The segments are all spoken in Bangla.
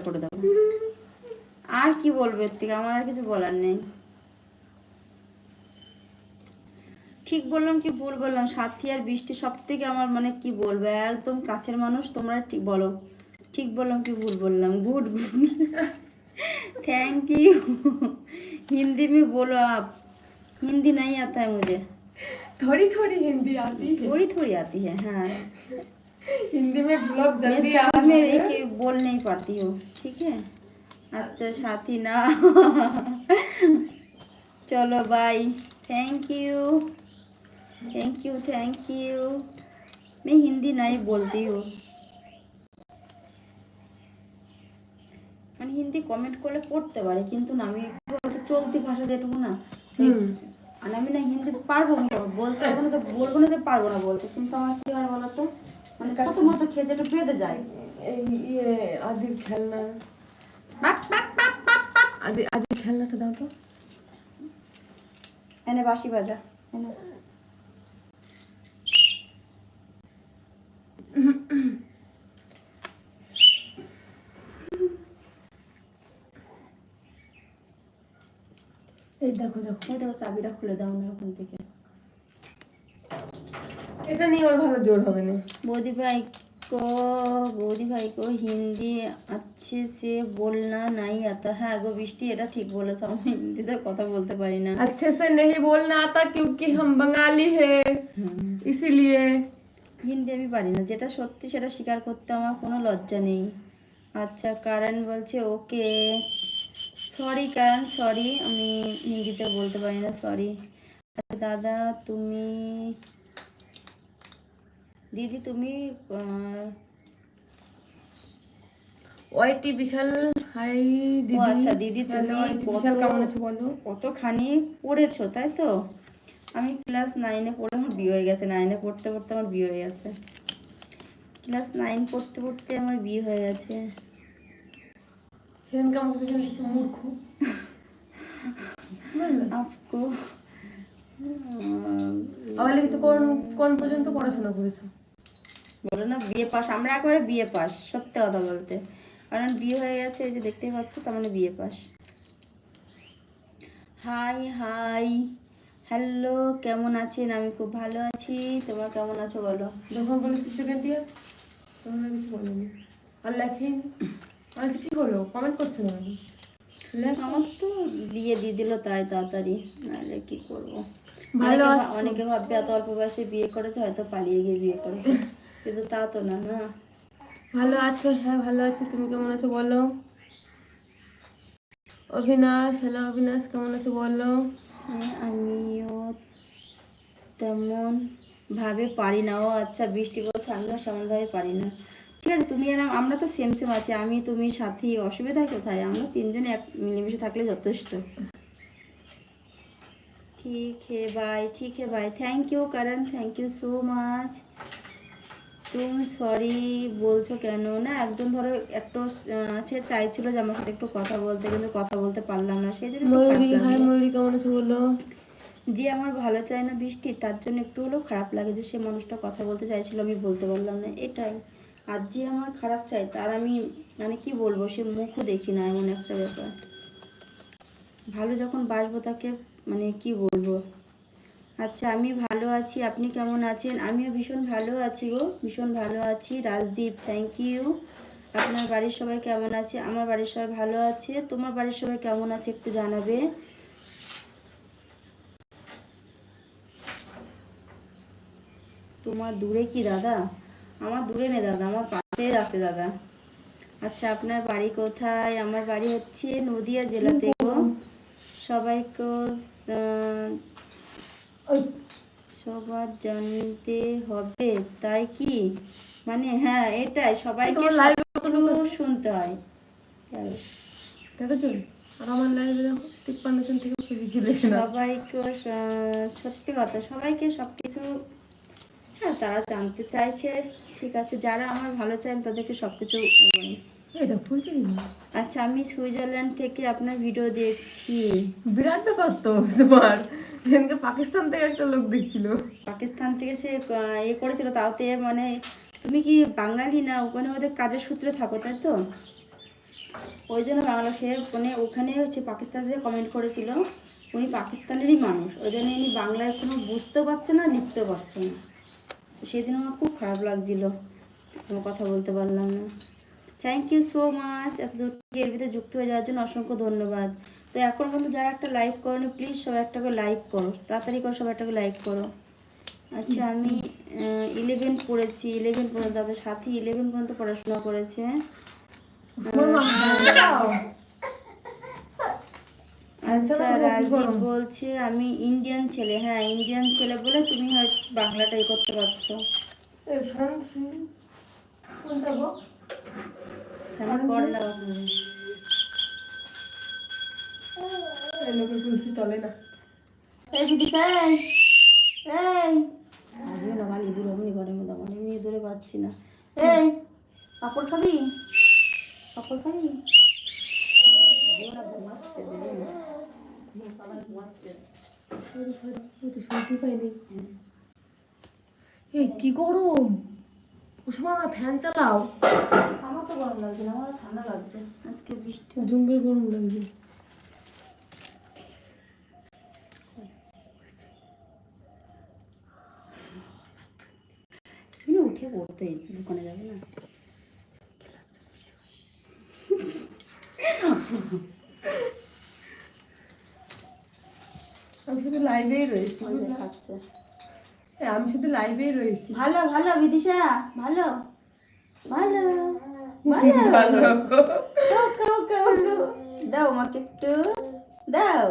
করে দেবো আর কি বলবো এর থেকে আমার আর কিছু বলার নেই ঠিক বললাম কি ভুল বললাম সাথী আর বৃষ্টি সব থেকে আমার মানে কি বলবো একদম কাছের মানুষ তোমরা ঠিক বলো ঠিক বললাম কি ভুল বললাম good good thank you Hindi में बोलो आप हिंदी नहीं आता है मुझे थोड़ी थोड़ी हिंदी आती है थोड़ी थोड़ी आती है हाँ हिंदी में ब्लॉग मैं जल्दी समझ आ में रही कि बोल नहीं पाती हूँ ठीक है अच्छा साथी ना चलो bye thank you thank you thank you मैं हिंदी नहीं बोलती हूँ মানে হিন্দি কমেন্ট করলে পড়তে পারে কিন্তু না আমি একটু চলতি ভাষা যেটুকু না মানে আমি না হিন্দি পারব বলতে পারব না তো বলব না যে পারব না বলতে। কিন্তু আমার কি হয় বলো তো? মানে কাছে মতো খেয়ে যেটা বেঁধে যায়। এই ইয়ে, আদির খেলনা। আদি খেলনাটা দাও তো। এনে বাসি বাজা এনে। এই দেখো দেখো এই দেখো চাবিটা খুলে দাও না ওখান থেকে এটা নিয়ে ওর ভালো জোর হবে না बौदी भाई को बौदी भाई को हिंदी अच्छे से बोलना नहीं आता है গো বৃষ্টি এটা ঠিক বলেছো আমি হিন্দিতে কথা বলতে পারি না अच्छे से नहीं बोलना आता क्योंकि हम बंगाली है হুম। इसीलिए হিন্দি আমি পারি না যেটা সত্যি সেটা স্বীকার করতে আমার কোনো লজ্জা নেই আচ্ছা কারণ বলছে ওকে সরি কারণ সরি আমি হিন্দিতে বলতে পারি না সরি দাদা তুমি দিদি তুমি ওয়াইটি বিশাল হাই দিদি আচ্ছা, দিদি, তুমি বিশাল কেমন আছো বলো? কতখানি পড়েছো তাই তো? আমি ক্লাস নাইনে পড়ে আমার বিয়ে হয়ে গেছে নাইনে পড়তে পড়তে আমার বিয়ে হয়ে গেছে। ক্লাস নাইন পড়তে পড়তে আমার বিয়ে হয়ে গেছে। সেদিনকে আমাকে দেখে লিখছে মূর্খ? আপকো আবার লিখেছে কোন কোন পর্যন্ত পড়াশোনা করেছ? বলো না বিয়ে পাস। আমরা একবারে বিয়ে পাস সত্যি কথা বলতে। কারণ বিয়ে হয়ে গেছে এই যে দেখতেই পাচ্ছ তার মানে বিয়ে পাস। High high. হ্যালো কেমন আছেন? আমি খুব ভালো আছি। তোমরা কেমন আছো বলো? যখন বলেছি সেকেন্ড ইয়ার আর কিছু বলিনি। আর লেখেনি। আজ কি হলো কমেন্ট করছ না? আমার তো বিয়ে দিয়ে দিল তাই তাড়াতাড়ি। নাহলে কি করব? ভালো অনেকে ভাববে এত অল্প বয়সে বিয়ে করেছে হয়তো পালিয়ে গিয়ে বিয়ে করেছে কিন্তু তা তো না না। ভালো আছো? হ্যাঁ ভালো আছি। তুমি কেমন আছো বলো? অভিনাশ হ্যালো অভিনাশ কেমন আছো বলো? আমিও তেমন ভাবে পারি না। ও আচ্ছা বৃষ্টি বলছে আমিও সেমনভাবে পারি না। ঠিক আছে তুমি আর আমরা তো সেম সেম আছি। আমি তুমি সাথী অসুবিধা কোথায়? আমরা তিনজনে এক মিলেমিশে থাকলে যথেষ্ট। ঠিক হে ভাই ঠিক হে ভাই। Thank you Karan thank you so much তুমি সরি বলছো কেন? না একজন ধরো একটু সে চাইছিল যে আমার সাথে একটু কথা বলতে কিন্তু কথা বলতে পারলাম না। সেই জন্য ময়ূরী হাই। ময়ূরী কেমন আছো বলো? যে আমার ভালো চায় না বৃষ্টি তার জন্য একটু হলেও খারাপ লাগে যে সে মানুষটা কথা বলতে চাইছিল আমি বলতে পারলাম না। এটাই। আর যে আমার খারাপ চাই তার আমি মানে কি বলব, সে মুখও দেখি না, এমন একটা ব্যাপার। ভালো যখন বাসবো তাকে মানে কি বলব? আচ্ছা আমি ভালো আছি, আপনি কেমন আছেন? আমিও ভীষণ ভালো আছি গো, ভীষণ ভালো আছি, রাজদীপ থ্যাংক ইউ আপনার বাড়ির সবাই কেমন আছে? আমার বাড়ির সবাই ভালো আছে, তোমার বাড়ির সবাই কেমন আছে একটু জানাবে? তোমার দূরে কি দাদা? আমার দূরে নেই দাদা আমার পাশেই আছে দাদা। আচ্ছা আপনার বাড়ি কোথায়? আমার বাড়ি হচ্ছে নদিয়া জেলাতে গো। সবাইকে সবার জানতে হবে তাই কি? মানে হ্যাঁ এটাই সবাইকে সবকিছু শুনতে হয়। আর আমার লাইভে তিপ্পান্ন জন থেকে সবাইকে সত্যি কথা সবাইকে সব কিছু হ্যাঁ তারা জানতে চাইছে ঠিক আছে যারা আমার ভালো চান তাদেরকে সব কিছু? আচ্ছা আমি সুইজারল্যান্ড থেকে আপনার ভিডিও দেখছি। বিরাট ব্যাপার তো তোমার। সেদিনকে পাকিস্তান থেকে একটা লোক দেখছিল। পাকিস্তান থেকে সে ইয়ে করেছিল তাওতে মানে তুমি কি বাঙালি না? ওখানে ওদের কাজের সূত্রে থাকো তাই তো? ওই জন্য বাংলা সে মানে ওখানে হচ্ছে পাকিস্তান যে কমেন্ট করেছিল। উনি পাকিস্তানেরই মানুষ ওই জন্য উনি বাংলায় কোনো বুঝতেও পারছে না লিখতেও পারছে না। সেদিন আমার খুব খারাপ লাগছিল। কোনো কথা বলতে পারলাম না। থ্যাংক ইউ সো মাচ এত দূর এর ভিতরে যুক্ত হয়ে যাওয়ার জন্য অসংখ্য ধন্যবাদ। তো এখন পর্যন্ত যারা একটা লাইক করো না প্লিজ সবাই একটা করে লাইক করো। তাড়াতাড়ি করে সবাই একটা করে লাইক করো। আচ্ছা আমি ইলেভেন পড়েছি। ইলেভেন পর্যন্ত তাদের সাথে ইলেভেন পর্যন্ত পড়াশোনা করেছে তোমার মা ফ্যান চালাও আচ্ছা রাজদীপ বলছে আমি ইন্ডিয়ান ছেলে। হ্যাঁ ইন্ডিয়ান ছেলে বলে তুমি হয়তো বাংলাটাই করতে পারছ। গো হ্যাঁ চলে না। এই দিদি এই ইঁদুর ইঁদুরে পাচ্ছি না। এই খাবি? খাবি? না, ঘুমাচ্ছে, দিও না। বাবা ঘুমাচ্ছে। সরি সরি আমি তো শুনতে পাইনি এই কি গরম ওসময় না ফ্যান চালাও আমার তো গরম লাগছে না আমার ঠান্ডা লাগছে আজকে বৃষ্টি জম্বের গরম লাগছে তুমি উঠে পড়তে দোকানে যাবে না আমি শুধু লাইভেই রয়েছি ওই যে আমি শুধু লাইভেই রয়েছি। ভালো ভালো বিদিশা ভালো। ভালো ভালো। ভালো। ওকে ওকে ওকে। দাও আমাকে একটু। দাও।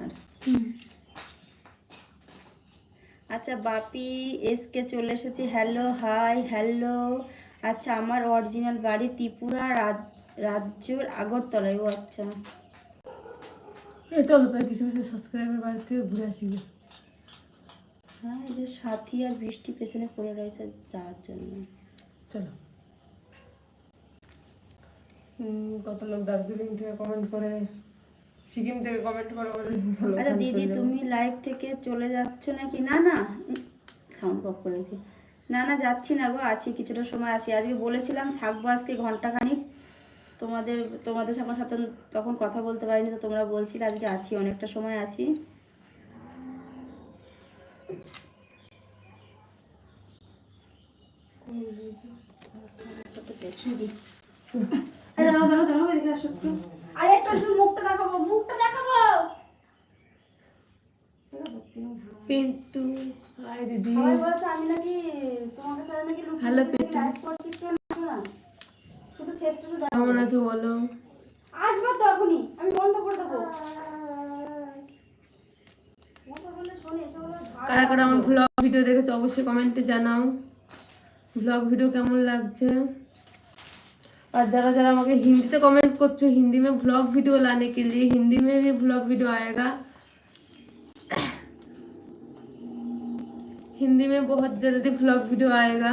আর। আচ্ছা বাপি এসকে চলে এসেছি। Hello hi hello. আচ্ছা আমার অরিজিনাল বাড়ি ত্রিপুরা রাজ- রাজ্যের আগরতলায়। ও আচ্ছা। এই চলো তাই কিছু কিছু সাবস্ক্রাইবার বাড়ি থেকে ঘুরে আসি হ্যাঁ এই যে সাথী আর বৃষ্টি পেছনে পড়ে রয়েছে যাওয়ার জন্য। চলো। কত লোক দার্জিলিং থেকে কমেন্ট করে সিকিম থেকে কমেন্ট করে আচ্ছা দিদি তুমি লাইভ থেকে চলে যাচ্ছ নাকি? না না সাউন্ড অফ করেছি। না না যাচ্ছি না গো আছি কিছুটা সময় আছি। আজকে বলেছিলাম থাকব আজকে ঘন্টাখানিক। তোমাদের তোমাদের আমার সাথে তখন কথা বলতে পারিনি তো তোমরা বলছিলে আজকে আছি অনেকটা সময় আছি। একটু। কেমন আছো বলো? করে কারা কারা আমার ব্লগ ভিডিও দেখেছ অবশ্যই কমেন্টে জানাও। ব্লগ ভিডিও কেমন লাগছে? আর যারা যারা আমাকে হিন্দিতে কমেন্ট कमेंट হিন্দি মে में ভিডিও লানে लाने के लिए हिंदी में भी ब्लॉग वीडियो आएगा हिंदी में बहुत जल्दी ब्लॉग वीडियो आएगा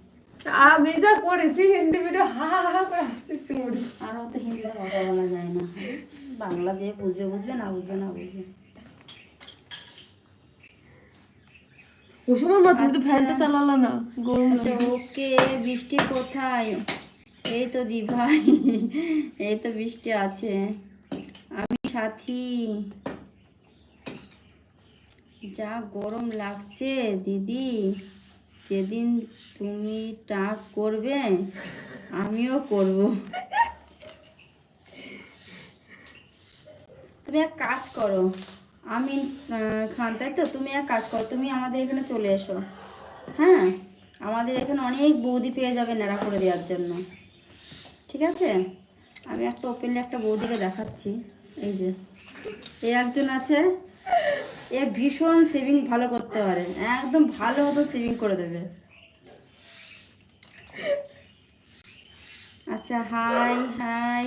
আমি যা করেছি হিন্দি ভিডিও হা হা হা করে হাসতেছি মরি আর অত হিন্দিতে কথা বলা যায় না। বাংলা যে বুঝবে বুঝবে না বুঝবে না বুঝবে। ওই মা তুমি তো আচ্ছা। ফ্যানটা চালালা না। গরম ওকে বৃষ্টি কোথায়? এই তো দি ভাই এই তো বৃষ্টি আছে। আমি সাথী। যা গরম লাগছে দিদি। যেদিন তুমি টাক করবে, আমিও করব। তুমি এক কাজ করো। আমি খান, তাই তো? তুমি এক কাজ করো, তুমি আমাদের এখানে চলে এসো। হ্যাঁ? আমাদের এখানে অনেক বৌদি পেয়ে যাবে নেড়া করে দেওয়ার জন্য। ঠিক আছে? আমি একটা ওপেনলি একটা বৌদিকে দেখাচ্ছি। এই যে এই একজন আছে। এ ভীষণ সেভিং ভালো করতে পারে একদম ভালো মতো সেভিং করে দেবে। আচ্ছা হাই হাই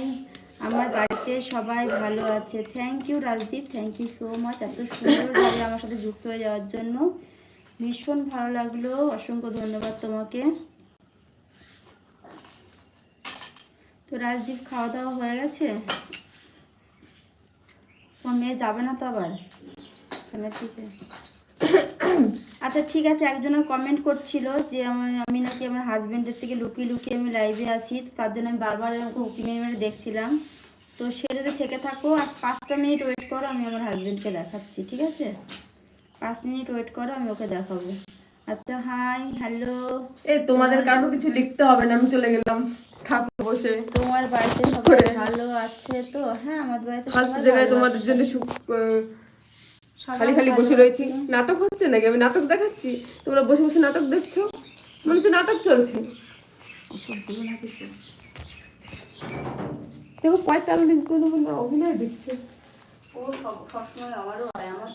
আমার বাড়িতে সবাই ভালো আছে। Thank you Rajdeep. Thank you so much এত সুন্দরভাবে আমার সাথে যুক্ত হয়ে যাওয়ার জন্য। ভীষণ ভালো লাগল। অসংখ্য ধন্যবাদ তোমাকে। তো রাজদীপ, খাওয়া দাওয়া হয়ে গেছে? তোমার মেয়ে যাবে না তো আবার? ঠিক আছে আচ্ছা ঠিক আছে একজনের কমেন্ট করছিল যে আমার আমি নাকি আমার হাজবেন্ডের থেকে লুকিয়ে লুকিয়ে আমি লাইভে আছি তার জন্য আমি বারবার ওকে উকি মেরে দেখছিলাম। তো সে যদি থেকে থাকো আর পাঁচটা মিনিট ওয়েট করো আমি আমার হাজবেন্ডকে দেখাচ্ছি ঠিক আছে? পাঁচ মিনিট ওয়েট করো আমি ওকে দেখাবো। আচ্ছা হাই হ্যালো এই তোমাদের কারও কিছু লিখতে হবে না আমি চলে গেলাম। থাকো বসে। তোমার বাড়িতে সবাই ভালো আছে তো? হ্যাঁ আমাদের বাড়িতে সবাই জায়গায় তোমাদের জন্য খালি খালি বসে রয়েছি। নাটক হচ্ছে নাকি? আমি নাটক দেখাচ্ছি। তোমরা বসে বসে নাটক দেখছ? মনে হচ্ছে নাটক চলছে। দেখো পঁয়তাল্লিশ কোনো না অভিনয় দিচ্ছে। ও সব সবসময় আমারও হয়। আমার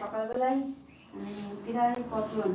সকালবেলায় বিরাট কজন